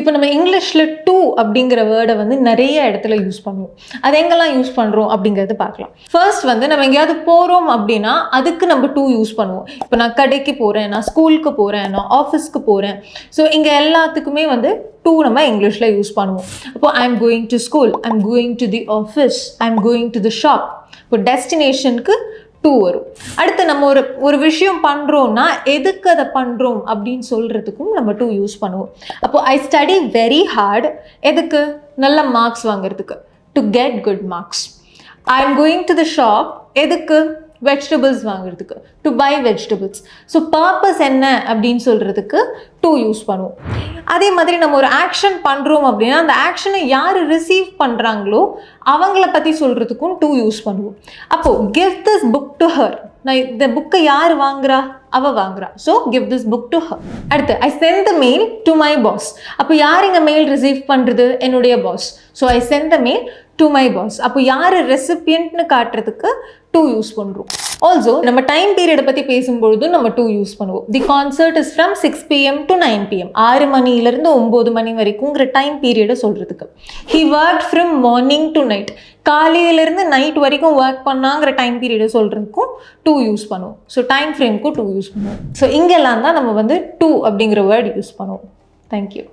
இப்போ நம்ம இங்கிலீஷில் டூ அப்படிங்கிற வேர்டை வந்து நிறைய இடத்துல யூஸ் பண்ணுவோம். அது எங்கெல்லாம் யூஸ் பண்ணுறோம் அப்படிங்கிறது பார்க்கலாம். ஃபர்ஸ்ட் வந்து நம்ம எங்கேயாவது போகிறோம் அப்படின்னா அதுக்கு நம்ம டூ யூஸ் பண்ணுவோம். இப்போ நான் கடைக்கு போகிறேன் நான் ஸ்கூலுக்கு போகிறேன் நான் ஆஃபீஸ்க்கு போகிறேன் ஸோ இங்கே எல்லாத்துக்குமே வந்து டூ நம்ம இங்கிலீஷில் யூஸ் பண்ணுவோம். அப்போ I am going to school I am going to the office I am going to the shop இப்போ டெஸ்டினேஷனுக்கு டூ வரும். அடுத்து நம்ம ஒரு ஒரு விஷயம் பண்ணுறோம்னா எதுக்கு அதை பண்ணுறோம் அப்படின்னு சொல்கிறதுக்கும் நம்ம டூ யூஸ் பண்ணுவோம். அப்போது ஐ ஸ்டடி வெரி ஹார்ட் எதுக்கு? நல்ல மார்க்ஸ் வாங்குறதுக்கு. To get good marks I am going to the shop எதுக்கு? வெஜிடபிள்ஸ் வாங்குறதுக்கு. To buy vegetables so purpose என்ன அப்படின்னு சொல்கிறதுக்கு டூ யூஸ் பண்ணுவோம். அதே மாதிரி நம்ம ஒரு ஆக்ஷன் பண்ணுறோம் அப்படின்னா அந்த ஆக்ஷனை யார் ரிசீவ் பண்ணுறாங்களோ அவங்கள பற்றி சொல்கிறதுக்கும் டூ யூஸ் பண்ணுவோம். அப்போது give this book to her நான் இந்த புக்கை யார் வாங்குறா? அவ வாங்குறா. So give this book to her அடுத்து I sent the mail to my boss அப்போ யார் இங்கே மெயில் ரிசீவ் பண்ணுறது என்னுடைய boss so I sent the mail to my boss அப்போ யார் ரெசிபியன்ட்னு காட்டுறதுக்கு டூ யூஸ் பண்ணுறோம் ஆல்சோ நம்ம டைம் பீரியடை பற்றி பேசும்பொழுது நம்ம டூ யூஸ் பண்ணுவோம். The concert is from six PM to nine PM ஆறு மணிலேருந்து ஒம்பது மணி வரைக்குங்கிற டைம் பீரியடை சொல்கிறதுக்கு he work from morning to night காலையிலேருந்து நைட் வரைக்கும் ஒர்க் பண்ணாங்கிற டைம் பீரியடை சொல்கிறதுக்கும் டூ யூஸ் பண்ணுவோம். ஸோ டைம் ஃப்ரேம்க்கும் டூ யூஸ் பண்ணுவோம். ஸோ இங்கெல்லாம் தான் நம்ம வந்து டூ அப்படிங்கிற வேர்ட் யூஸ் பண்ணுவோம். தேங்க்யூ